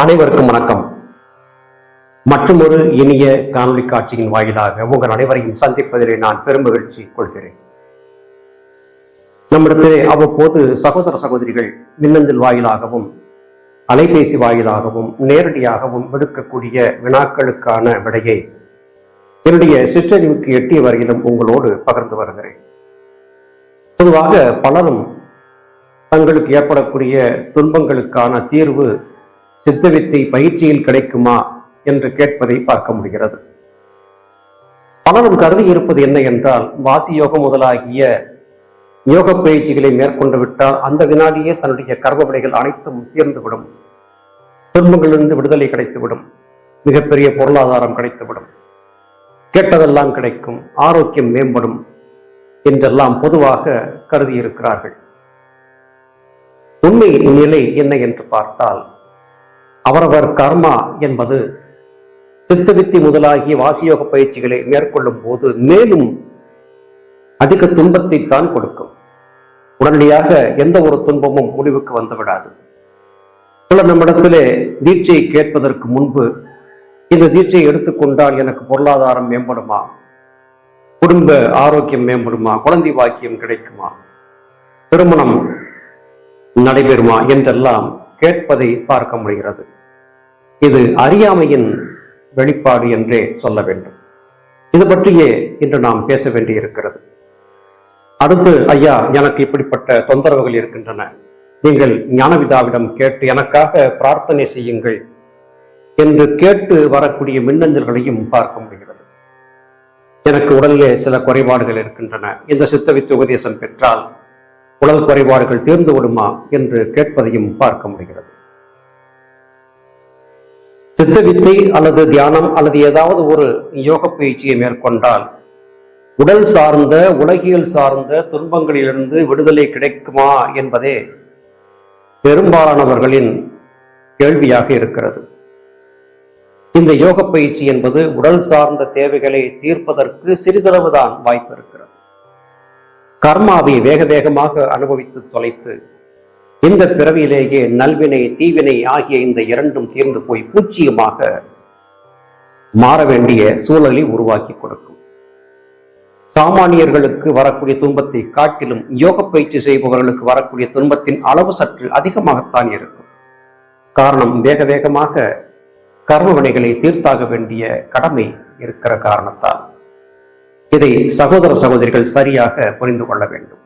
அனைவருக்கும் வணக்கம். மற்றும் ஒரு இனிய காணொலி காட்சியின் வாயிலாக உங்கள் அனைவரையும் சந்திப்பதிலே நான் பெருமகிழ்ச்சி கொள்கிறேன். நம்மிடத்திலே அவ்வப்போது சகோதர சகோதரிகள் மின்னஞ்சல் வாயிலாகவும் அலைபேசி வாயிலாகவும் நேரடியாகவும் விடுக்கக்கூடிய வினாக்களுக்கான விடையை என்னுடைய சிற்றறிவுக்கு எட்டிய வரையிலும் உங்களோடு பகிர்ந்து வருகிறேன். பொதுவாக பலரும் தங்களுக்கு ஏற்படக்கூடிய துன்பங்களுக்கான தீர்வு சித்தவித்தை பயிற்சியில் கிடைக்குமா என்று கேட்பதை பார்க்க முடிகிறது. பலரும் கருதி இருப்பது என்ன என்றால் வாசி யோகம் முதலாகிய யோக பயிற்சிகளை மேற்கொண்டு விட்டால் அந்த வினாடியே தன்னுடைய கர்மவினைகள் அனைத்தும் தீர்ந்துவிடும். துன்பங்களிலிருந்து விடுதலை கிடைத்துவிடும். மிகப்பெரிய பொருளாதாரம் கிடைத்துவிடும். கேட்டதெல்லாம் கிடைக்கும். ஆரோக்கியம் மேம்படும் என்றெல்லாம் பொதுவாக கருதி இருக்கிறார்கள். உண்மை நிலை என்ன என்று பார்த்தால் அவரவர் கர்மா என்பது சித்தவித்தி முதலாகிய வாசியோக பயிற்சிகளை மேற்கொள்ளும் போது மேலும் அதிக துன்பத்தை தான் கொடுக்கும். உடனடியாக எந்த ஒரு துன்பமும் முடிவுக்கு வந்துவிடாது. சிலர் நம்மிடத்திலே தீட்சை கேட்பதற்கு முன்பு இந்த தீட்சையை எடுத்துக்கொண்டால் எனக்கு பொருளாதாரம் மேம்படுமா? குடும்ப ஆரோக்கியம் மேம்படுமா? குழந்தை வாக்கியம் கிடைக்குமா? திருமணம் நடைபெறுமா? என்றெல்லாம் கேட்பதை பார்க்க முடிகிறது. இது அறியாமையின் வெளிப்பாடு என்றே சொல்ல வேண்டும். இது பற்றியே இன்று நாம் பேச வேண்டியிருக்கிறது. அடுத்து ஐயா எனக்கு இப்படிப்பட்ட தொந்தரவுகள் இருக்கின்றன. நீங்கள் ஞானவிதாவிடம் கேட்டு எனக்காக பிரார்த்தனை செய்யுங்கள் என்று கேட்டு வரக்கூடிய மின்னஞ்சல்களையும் பார்க்க முடிகிறது. எனக்கு உடலிலே சில குறைபாடுகள் இருக்கின்றன. இந்த சித்தவித்து உபதேசம் பெற்றால் உடல் குறைபாடுகள் தீர்ந்து விடுமா என்று கேட்பதையும் பார்க்க முடிகிறது. சித்தவித்தை அல்லது தியானம் அல்லது ஏதாவது ஒரு யோக பயிற்சியை மேற்கொண்டால் உடல் சார்ந்த உலகியல் சார்ந்த துன்பங்களிலிருந்து விடுதலை கிடைக்குமா என்பதே பெரும்பாலானவர்களின் கேள்வியாக இருக்கிறது. இந்த யோக பயிற்சி என்பது உடல் சார்ந்த தேவைகளை தீர்ப்பதற்கு சிறிதளவுதான் வாய்ப்பு இருக்கிறது. கர்மாவை வேக வேகமாக அனுபவித்து தொலைத்து இந்த பிறவியிலேயே நல்வினை தீவினை ஆகிய இந்த இரண்டும் தீர்ந்து போய் பூச்சியமாக மாற வேண்டிய சூழலை உருவாக்கி கொடுக்கும். சாமானியர்களுக்கு வரக்கூடிய துன்பத்தை காட்டிலும் யோக பயிற்சி செய்பவர்களுக்கு வரக்கூடிய துன்பத்தின் அளவு சற்று அதிகமாகத்தான் இருக்கும். காரணம் வேக வேகமாக கர்மவினைகளை தீர்த்தாக வேண்டிய கடமை இருக்கிற காரணத்தால். இதை சகோதர சகோதரிகள் சரியாக புரிந்து கொள்ள வேண்டும்.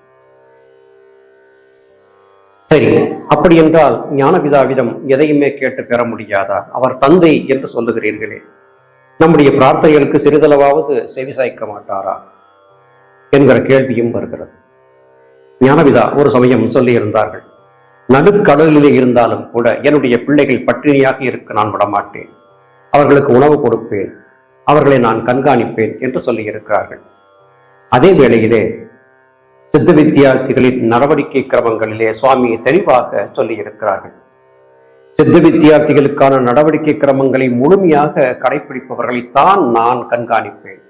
சரி அப்படி என்றால் ஞானபிதாவிடம் எதையுமே கேட்டு பெற முடியாதா? அவர் தந்தை என்று சொல்லுகிறீர்களே. நம்முடைய பிரார்த்தனைகளுக்கு சிறிதளவாவது செவிசாய்க்க மாட்டாரா? என்கிற கேள்வியும் வருகிறது. ஞானபிதா ஒரு சமயம் சொல்லியிருந்தார்கள் நடுக்கடலிலே இருந்தாலும் கூட என்னுடைய பிள்ளைகள் பட்டினியாக இருக்க நான் விடமாட்டேன். அவர்களுக்கு உணவு கொடுப்பேன். அவர்களை நான் கண்காணிப்பேன் என்று சொல்லியிருக்கிறார்கள். அதே வேளையிலே சித்த வித்தியார்த்திகளின் நடவடிக்கை கிரமங்களிலே சுவாமி தெளிவாக சொல்லியிருக்கிறார்கள். சித்த வித்தியார்த்திகளுக்கான நடவடிக்கை கிரமங்களை முழுமையாக கடைபிடிப்பவர்களைத்தான் நான் கண்காணிப்பேன்.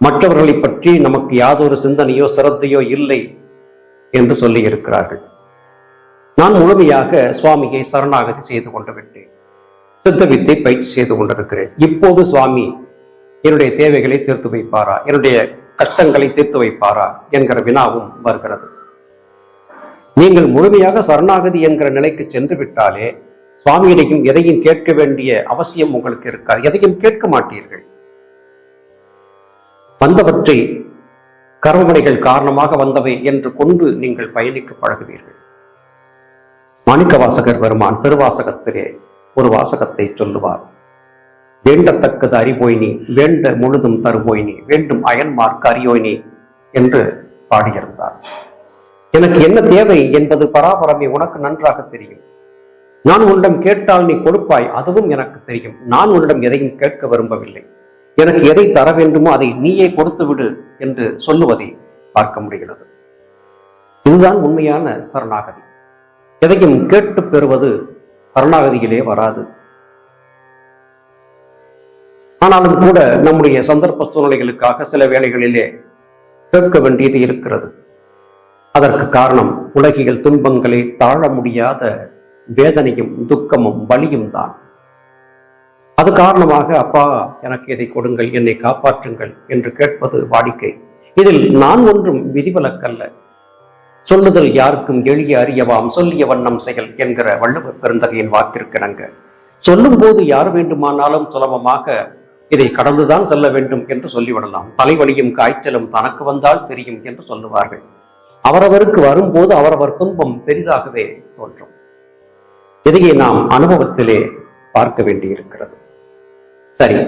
மற்றவர்களை பற்றி நமக்கு யாதொரு சிந்தனையோ சிரத்தையோ இல்லை என்று சொல்லி இருக்கிறார்கள் நான் முழுமையாக சுவாமியை சரணாகதி செய்து கொண்டு விட்டேன். சித்த வித்தை பயிற்சி செய்து கொண்டிருக்கிறேன். இப்போது சுவாமி என்னுடைய தேவைகளை தீர்த்து வைப்பாரா? என்னுடைய கஷ்டங்களை தீர்த்து வைப்பாரா என்கிற வினாவும் வருகிறது. நீங்கள் முழுமையாக சரணாகதி என்கிற நிலைக்கு சென்று விட்டாலே சுவாமியிடையும் எதையும் கேட்க வேண்டிய அவசியம் உங்களுக்கு இருக்காது. எதையும் கேட்க மாட்டீர்கள். வந்தவற்றை கர்மவினைகள் காரணமாக வந்தவை என்று கொண்டு நீங்கள் பயணிக்க பழகுவீர்கள். மாணிக்க வாசகர் பெருமான் பெருவாசகத்திலே ஒரு வாசகத்தை சொல்லுவார். வேண்டத்தக்கது அறிவோய் நீ வேண்ட முழுதும் தருவோய் நீ வேண்டும் அயன்மார்க்கு அறியோய் நீ என்று பாடியிருந்தார். எனக்கு என்ன தேவை என்பது பராபரமே உனக்கு நன்றாக தெரியும். நான் உன்னிடம் கேட்டால் நீ கொடுப்பாய் அதுவும் எனக்கு தெரியும். நான் உன்னிடம் எதையும் கேட்க விரும்பவில்லை. எனக்கு எதை தர வேண்டுமோ அதை நீயே கொடுத்து விடு என்று சொல்லுவதை பார்க்க முடிகிறது. இதுதான் உண்மையான சரணாகதி. எதையும் கேட்டு பெறுவது சரணாகதியிலே வராது. ஆனாலும் கூட நம்முடைய சந்தர்ப்ப சூழ்நிலைகளுக்காக சில வேளைகளிலே கேட்க வேண்டியது இருக்கிறது. அதற்கு காரணம் உலகியல் துன்பங்களை தாழ முடியாத வேதனையும் துக்கமும் வலியும் தான். அது காரணமாக அப்பா எனக்கு இதை கொடுங்கள் என்னை காப்பாற்றுங்கள் என்று கேட்பது வாடிக்கை. இதில் நான் ஒன்றும் விதிவிலக்கல்ல. சொல்லுதல் யாருக்கும் எளிய அறியவாம் சொல்லிய வண்ணம் செயல் என்கிற வள்ளுவர் பெருந்தகையின் வாக்கிற்கிணங்க சொல்லும் போது யார் வேண்டுமானாலும் சுலபமாக இதை கடந்துதான் செல்ல வேண்டும் என்று சொல்லிவிடலாம். தலைவலியும் காய்ச்சலும் தனக்கு வந்தால் தெரியும் என்று சொல்லுவார்கள். அவரவருக்கு வரும்போது அவரவர் துன்பம் பெரிதாகவே தோன்றும். இதையே நாம் அனுபவத்திலே பார்க்க வேண்டியிருக்கிறது. சரி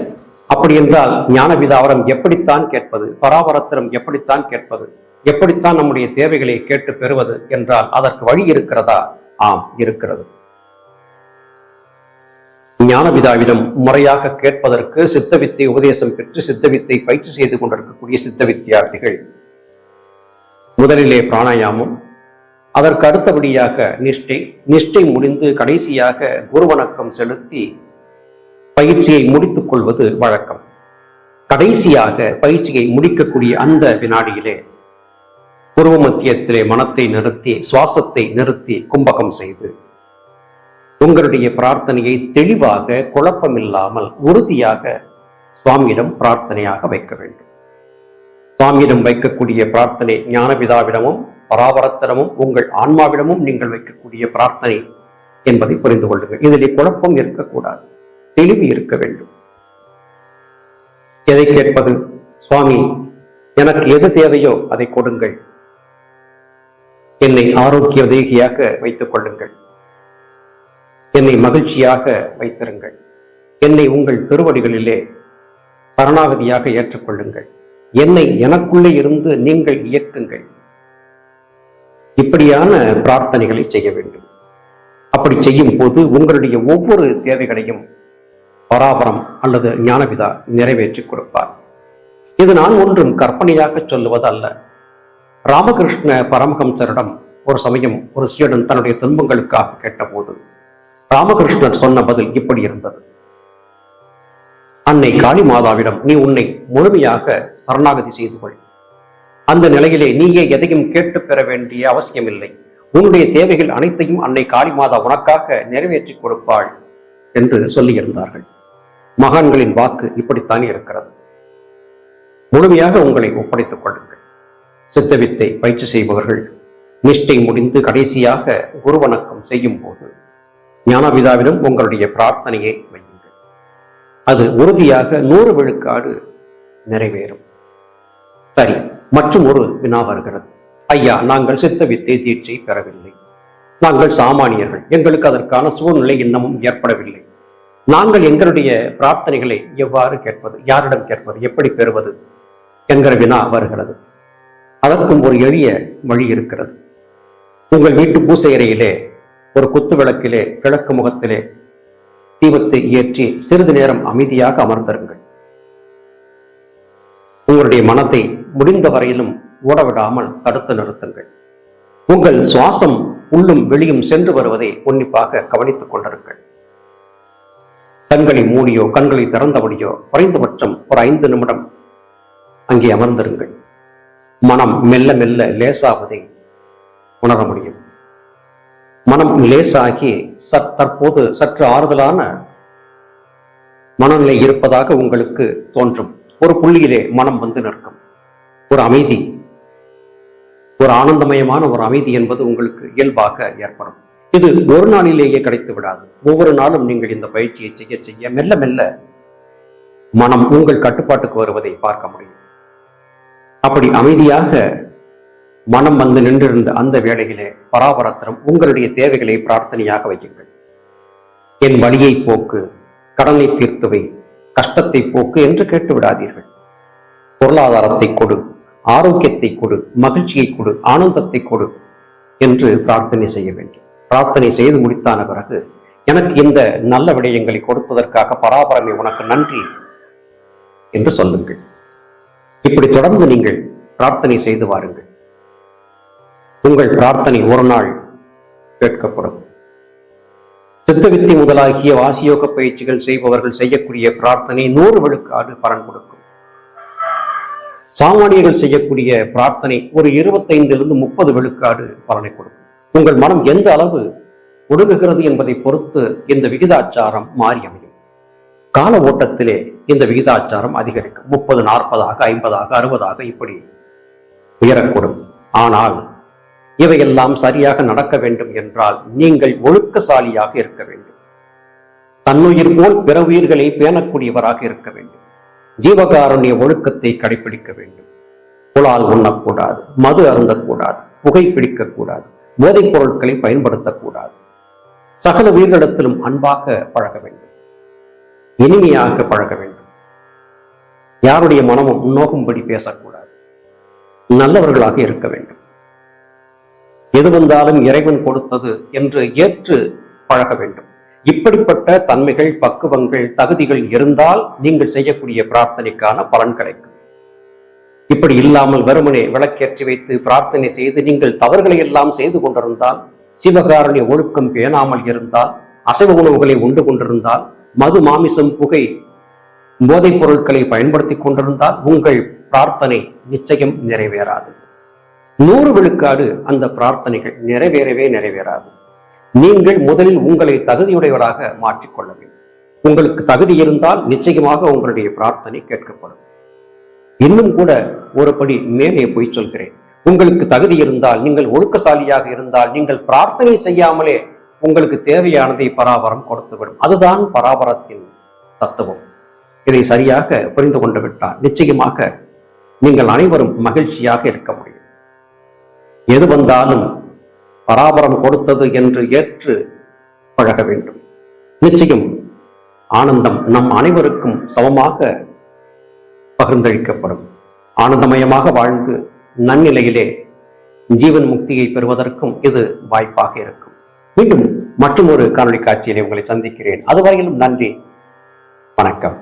அப்படி என்றால் ஞானவிதாவரம் எப்படித்தான் கேட்பது? பராபரத்திரம் எப்படித்தான் கேட்பது? எப்படித்தான் நம்முடைய தேவைகளை கேட்டு பெறுவது என்றால் அதற்கு வழி இருக்கிறதா? ஆம் இருக்கிறது. ஞானபிதாவிடம் முறையாக கேட்பதற்கு சித்தவித்தை உபதேசம் பெற்று சித்தவித்தை பயிற்சி செய்து கொண்டிருக்கக்கூடிய சித்த வித்தியார்த்திகள் முதலிலே பிராணாயாமம் அதற்கு அடுத்தபடியாக நிஷ்டை நிஷ்டை முடிந்து கடைசியாக குருவணக்கம் செலுத்தி பயிற்சியை முடித்துக் கொள்வது வழக்கம். கடைசியாக பயிற்சியை முடிக்கக்கூடிய அந்த வினாடியிலே குருவ மத்தியத்திலே மனத்தை நிறுத்தி சுவாசத்தை நிறுத்தி கும்பகம் செய்து உங்களுடைய பிரார்த்தனையை தெளிவாக குழப்பமில்லாமல் உறுதியாக சுவாமியிடம் பிரார்த்தனையாக வைக்க வேண்டும். சுவாமியிடம் வைக்கக்கூடிய பிரார்த்தனை ஞானபிதாவிடமும் பராபரத்திடமும் உங்கள் ஆன்மாவிடமும் நீங்கள் வைக்கக்கூடிய பிரார்த்தனை என்பதை புரிந்து கொள்ளுங்கள். இதில் குழப்பம் இருக்கக்கூடாது. தெளிவு இருக்க வேண்டும். எதை கேட்பது? சுவாமி எனக்கு எது தேவையோ அதை கொடுங்கள். என்னை ஆரோக்கிய தேகியாக வைத்துக் கொள்ளுங்கள். என்னை மகிழ்ச்சியாக வைத்திருங்கள். என்னை உங்கள் திருவடிகளிலே சரணாகதியாக ஏற்றுக்கொள்ளுங்கள். என்னை எனக்குள்ளே இருந்து நீங்கள் இயக்குங்கள். இப்படியான பிரார்த்தனைகளை செய்ய வேண்டும். அப்படி செய்யும் போது உங்களுடைய ஒவ்வொரு தேவைகளையும் பராபரம் அல்லது ஞானபிதா நிறைவேற்றி கொடுப்பார். இது நான் ஒன்றும் கற்பனையாக சொல்லுவது அல்ல ராமகிருஷ்ண பரமஹம்சரிடம் ஒரு சமயம் ஒரு சீடன் தன்னுடைய துன்பங்களுக்காக கேட்டபோது ராமகிருஷ்ணர் சொன்ன பதில் இப்படி இருந்தது. அன்னை காளி மாதாவிடம் நீ உன்னை முழுமையாக சரணாகதி செய்து கொள். அந்த நிலையிலே நீயே எதையும் கேட்டு பெற வேண்டிய அவசியமில்லை. உன்னுடைய தேவைகள் அனைத்தையும் அன்னை காளி மாதா உனக்காக நிறைவேற்றி கொடுப்பாள் என்று சொல்லியிருந்தார்கள். மகான்களின் வாக்கு இப்படித்தான் இருக்கிறது. முழுமையாக உங்களை ஒப்படைத்துக் கொள்ளுங்கள். சித்தவித்தை பயிற்சி செய்பவர்கள் நிஷ்டை முடிந்து கடைசியாக குருவணக்கம் செய்யும் போது ஞானபிதாவிடம் உங்களுடைய பிரார்த்தனையை வையுங்கள். அது உறுதியாக நூறு விழுக்காடு நிறைவேறும். சரி மற்றும் ஒரு வினா வருகிறது. ஐயா நாங்கள் சித்த வித்தை தீட்சை பெறவில்லை. நாங்கள் சாமானியர்கள். எங்களுக்கு அதற்கான சூழ்நிலை இன்னமும் ஏற்படவில்லை. நாங்கள் எங்களுடைய பிரார்த்தனைகளை எவ்வாறு கேட்பது யாரிடம் கேட்பது எப்படி பெறுவது என்கிற வினா வருகிறது. அதற்கும் ஒரு எளிய வழி இருக்கிறது. உங்கள் வீட்டு பூசை அறையிலே ஒரு குத்து விளக்கிலே கிழக்கு முகத்திலே தீபத்தை ஏற்றி சிறிது நேரம் அமைதியாக அமர்ந்திருங்கள். உங்களுடைய மனத்தை முடிந்த வரையிலும் ஓடவிடாமல் தடுத்து நிறுத்துங்கள். உங்கள் சுவாசம் உள்ளும் வெளியும் சென்று வருவதை உன்னிப்பாக கவனித்துக் கொண்டிருங்கள். கண்களை மூடியோ கண்களை திறந்தபடியோ குறைந்தபட்சம் ஒரு ஐந்து நிமிடம் அங்கே அமர்ந்திருங்கள். மனம் மெல்ல மெல்ல லேசாவதை உணர முடியும். மனம் லேசாகி சத் தற்போது சற்று ஆறுதலான மனநிலை இருப்பதாக உங்களுக்கு தோன்றும். ஒரு புள்ளியிலே மனம் வந்து நிற்கும். ஒரு அமைதி. ஒரு ஆனந்தமயமான ஒரு அமைதி என்பது உங்களுக்கு இயல்பாக ஏற்படும். இது ஒரு நாளிலேயே கிடைத்து விடாது. ஒவ்வொரு நாளும் நீங்கள் இந்த பயிற்சியை செய்ய செய்ய மெல்ல மெல்ல மனம் உங்கள் கட்டுப்பாட்டுக்கு வருவதை பார்க்க முடியும். அப்படி அமைதியாக மனம் வந்து நின்றிருந்த அந்த வேளையிலே பராபரத்திரம் உங்களுடைய தேவைகளை பிரார்த்தனையாக வையுங்கள். என் வழியை போக்கு கடனை தீர்த்துவை கஷ்டத்தை போக்கு என்று கேட்டு விடாதீர்கள். பொருளாதாரத்தை கொடு ஆரோக்கியத்தை கொடு மகிழ்ச்சியை கொடு ஆனந்தத்தை கொடு என்று பிரார்த்தனை செய்ய வேண்டும். பிரார்த்தனை செய்து முடித்தான பிறகு எனக்கு இந்த நல்ல விடயங்களை கொடுப்பதற்காக பராபரமே உனக்கு நன்றி என்று சொல்லுங்கள். இப்படி தொடர்ந்து நீங்கள் பிரார்த்தனை செய்து வாருங்கள். உங்கள் பிரார்த்தனை ஒரு நாள் கேட்கப்படும். சித்தவித்தி முதலாகிய வாசியோக பயிற்சிகள் செய்பவர்கள் செய்யக்கூடிய பிரார்த்தனை நூறு விழுக்காடு பலன் கொடுக்கும். சாமானியர்கள் செய்யக்கூடிய பிரார்த்தனை ஒரு இருபத்தைந்திலிருந்து முப்பது விழுக்காடு பலனை கொடுக்கும். உங்கள் மனம் எந்த அளவு ஒடுங்குகிறது என்பதை பொறுத்து இந்த விகிதாச்சாரம் மாறி அமையும். கால ஓட்டத்திலே இந்த விகிதாச்சாரம் அதிகரிக்கும். முப்பது நாற்பதாக ஐம்பதாக அறுபதாக இப்படி உயரக்கூடும். ஆனால் இவையெல்லாம் சரியாக நடக்க வேண்டும் என்றால் நீங்கள் ஒழுக்கசாலியாக இருக்க வேண்டும். தன்னுயிர் போல் பிற உயிர்களை பேணக்கூடியவராக இருக்க வேண்டும். ஜீவகாருண்ய ஒழுக்கத்தை கடைபிடிக்க வேண்டும். புலால் உண்ணக்கூடாது மது அருந்தக்கூடாது புகை பிடிக்கக்கூடாது போதைப் பொருட்களை பயன்படுத்தக்கூடாது. சகல உயிர்களிடத்திலும் அன்பாக பழக வேண்டும். இனிமையாக பழக வேண்டும். யாருடைய மனமும் முன்னோகும்படி பேசக்கூடாது. நல்லவர்களாக இருக்க வேண்டும். எது வந்தாலும் இறைவன் கொடுத்தது என்று ஏற்று பழக வேண்டும். இப்படிப்பட்ட தன்மைகள் பக்குவங்கள் தகுதிகள் இருந்தால் நீங்கள் செய்யக்கூடிய பிரார்த்தனைக்கான பலன் கிடைக்கும். இப்படி இல்லாமல் வெறுமனே விளக்கேற்றி வைத்து பிரார்த்தனை செய்து நீங்கள் தவறுகளை எல்லாம் செய்து கொண்டிருந்தால் சிவகாரணி ஒழுக்கம் பேணாமல் இருந்தால் அசைவ உணவுகளை உண்டு கொண்டிருந்தால் மது மாமிசம் புகை போதைப் பொருட்களை பயன்படுத்தி கொண்டிருந்தால் உங்கள் பிரார்த்தனை நிச்சயம் நிறைவேறாது. நூறு விழுக்காடு அந்த பிரார்த்தனைகள் நிறைவேறவே நிறைவேறாது. நீங்கள் முதலில் உங்களை தகுதியுடையவராக மாற்றிக்கொள்ள வேண்டும். உங்களுக்கு தகுதி இருந்தால் நிச்சயமாக உங்களுடைய பிரார்த்தனை கேட்கப்படும். இன்னும் கூட ஒருபடி மேலே போய் சொல்கிறேன். உங்களுக்கு தகுதி இருந்தால் நீங்கள் ஒழுக்கசாலியாக இருந்தால் நீங்கள் பிரார்த்தனை செய்யாமலே உங்களுக்கு தேவையானதை பராபரம் கொடுத்துவிடும். அதுதான் பராபரத்தின் தத்துவம். இதை சரியாக புரிந்து கொண்டு விட்டால் நிச்சயமாக நீங்கள் அனைவரும் மகிழ்ச்சியாக இருக்க முடியும். எது வந்தாலும் பராபரம் கொடுத்தது என்று ஏற்று பழக வேண்டும். நிச்சயம் ஆனந்தம் நம் அனைவருக்கும் சமமாக பகிர்ந்தளிக்கப்படும். ஆனந்தமயமாக வாழ்ந்து நன்னிலையிலே ஜீவன் முக்தியை பெறுவதற்கும் இது வாய்ப்பாக இருக்கும். மீண்டும் மற்றும் ஒரு காணொலி காட்சியிலே உங்களை சந்திக்கிறேன். அதுவரையிலும் நன்றி. வணக்கம்.